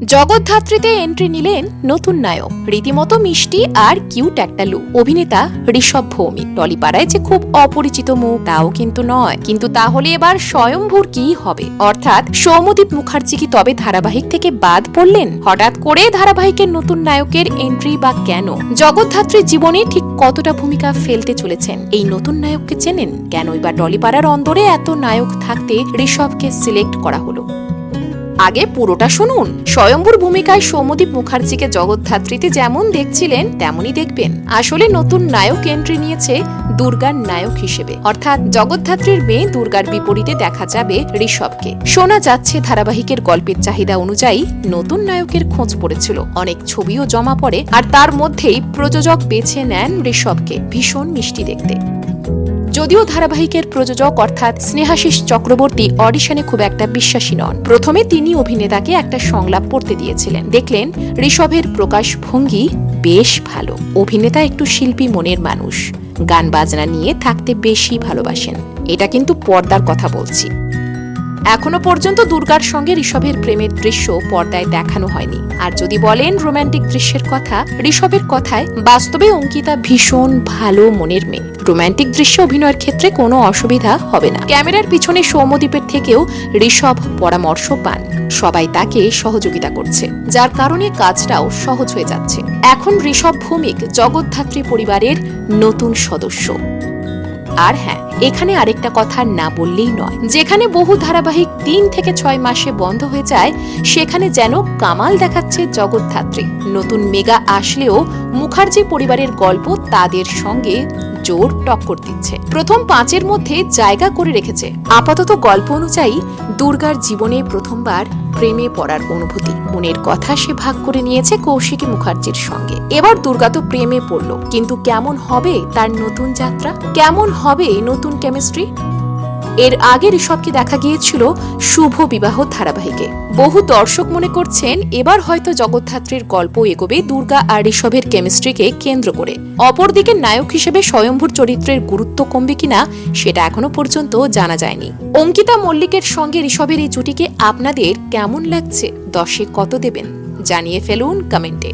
জগদ্ধাত্রীতে entry নিলেন নতুন নায়ক। রীতিমতো মিষ্টি আর কিউট একটা লুক অভিনেতা ঋষভ ভৌমিক। টলিপাড়ায় যে খুব অপরিচিত মুখ, তাও কিন্তু নয়। কিন্তু তাহলে এবার স্বয়ংভূর কি হবে? অর্থাৎ সৌমদীপ মুখার্জি কি তবে ধারাবাহিক থেকে বাদ পড়লেন? হঠাৎ করে ধারাবাহিকের নতুন নায়কের এন্ট্রি বা কেন? জগদ্ধাত্রীর জীবনে ঠিক কতটা ভূমিকা ফেলতে চলেছেন? এই নতুন নায়ককে চেনেন? কেনই বা টলিপাড়ার অন্দরে এত নায়ক থাকতে ঋষভকে সিলেক্ট করা হলো? আগে পুরোটা শুনুন। স্বয়ম্ভুর ভূমিকায় সৌমদীপ মুখার্জিকে জগদ্ধাত্রীতে যেমন দেখছিলেন, তেমনই দেখবেন। আসলে নতুন নায়ক এন্ট্রি নিয়েছে দুর্গার নায়ক হিসেবে। অর্থাৎ জগদ্ধাত্রীর মেয়ে দুর্গার বিপরীতে দেখা যাবে ঋষভকে। শোনা যাচ্ছে ধারাবাহিকের গল্পের চাহিদা অনুযায়ী নতুন নায়কের খোঁজ পড়েছিল। অনেক ছবিও জমা পড়ে, আর তার মধ্যেই প্রযোজক বেছে নেন ঋষভকে। ভীষণ মিষ্টি দেখতে। যদিও ধারাবাহিকের প্রযোজক অর্থাৎ স্নেহাশিস চক্রবর্তী অডিশনে খুব একটা বিশ্বাসী নন। প্রথমে তিনি অভিনেতাকে একটা সংলাপ পড়তে দিয়েছিলেন। দেখলেন, ঋষভের প্রকাশ ভঙ্গি বেশ ভালো। অভিনেতা একটু শিল্পী মনের মানুষ। গান বাজনা নিয়ে থাকতে বেশি ভালোবাসেন। এটা কিন্তু পর্দার কথা বলছি। এখনও পর্যন্ত দুর্গার সঙ্গে ঋষভের প্রেমের দৃশ্য পর্দায় দেখানো হয়নি। আর যদি বলেন রোমান্টিক দৃশ্যের কথা, ঋষভের কথায় বাস্তবে অঙ্কিতা ভীষণ ভালো মনের মেয়ে। রোমান্টিক দৃশ্য অভিনয়ের ক্ষেত্রে কোনো অসুবিধা হবে না। ক্যামেরার পিছনে সৌমদ্বীপের থেকেও ঋষভ পরামর্শ পান। সবাই তাকে সহযোগিতা করছে, যার কারণে কাজটাও সহজ হয়ে যাচ্ছে। এখন ঋষভ ভৌমিক জগদ্ধাত্রী পরিবারের নতুন সদস্য। আর হ্যাঁ এখানে আরেকটা কথা না বললেই নয়। যেখানে বহু ধারাবাহিক তিন থেকে ছয় মাসে বন্ধ হয়ে যায়, সেখানে যেন কামাল দেখাচ্ছে জগদ্ধাত্রী। নতুন মেগা আসলেও মুখার্জি পরিবারের গল্প তাদের সঙ্গে জোর টক্কর দিচ্ছে। প্রথম পাঁচের মধ্যে জায়গা করে রেখেছে। আপাতত গল্প অনুযায়ী দুর্গার জীবনে প্রথমবার প্রেমে পড়ার অনুভূতি। মনের কথা সে ভাগ করে নিয়েছে কৌশিকী মুখার্জির সঙ্গে। এবার দুর্গা তো প্রেমে পড়ল। কিন্তু কেমন হবে তার নতুন যাত্রা? কেমন হবে নতুন কেমিস্ট্রি এর আগে ঋষভকে দেখা গিয়েছিল শুভ বিবাহ ধারাবাহিকে। বহু দর্শক মনে করছেন, এবার হয়তো জগদ্ধাত্রীর গল্প এগোবে দুর্গা আর ঋষভের কেমিস্ট্রিকে কেন্দ্র করে। অপরদিকে নায়ক হিসেবে স্বয়ম্ভূর চরিত্রের গুরুত্ব কমবে কিনা, সেটা এখনও পর্যন্ত জানা যায়নি। অঙ্কিতা মল্লিকের সঙ্গে ঋষভের এই জুটিকে আপনাদের কেমন লাগছে দশে কত দেবেন? জানিয়ে ফেলুন কমেন্টে।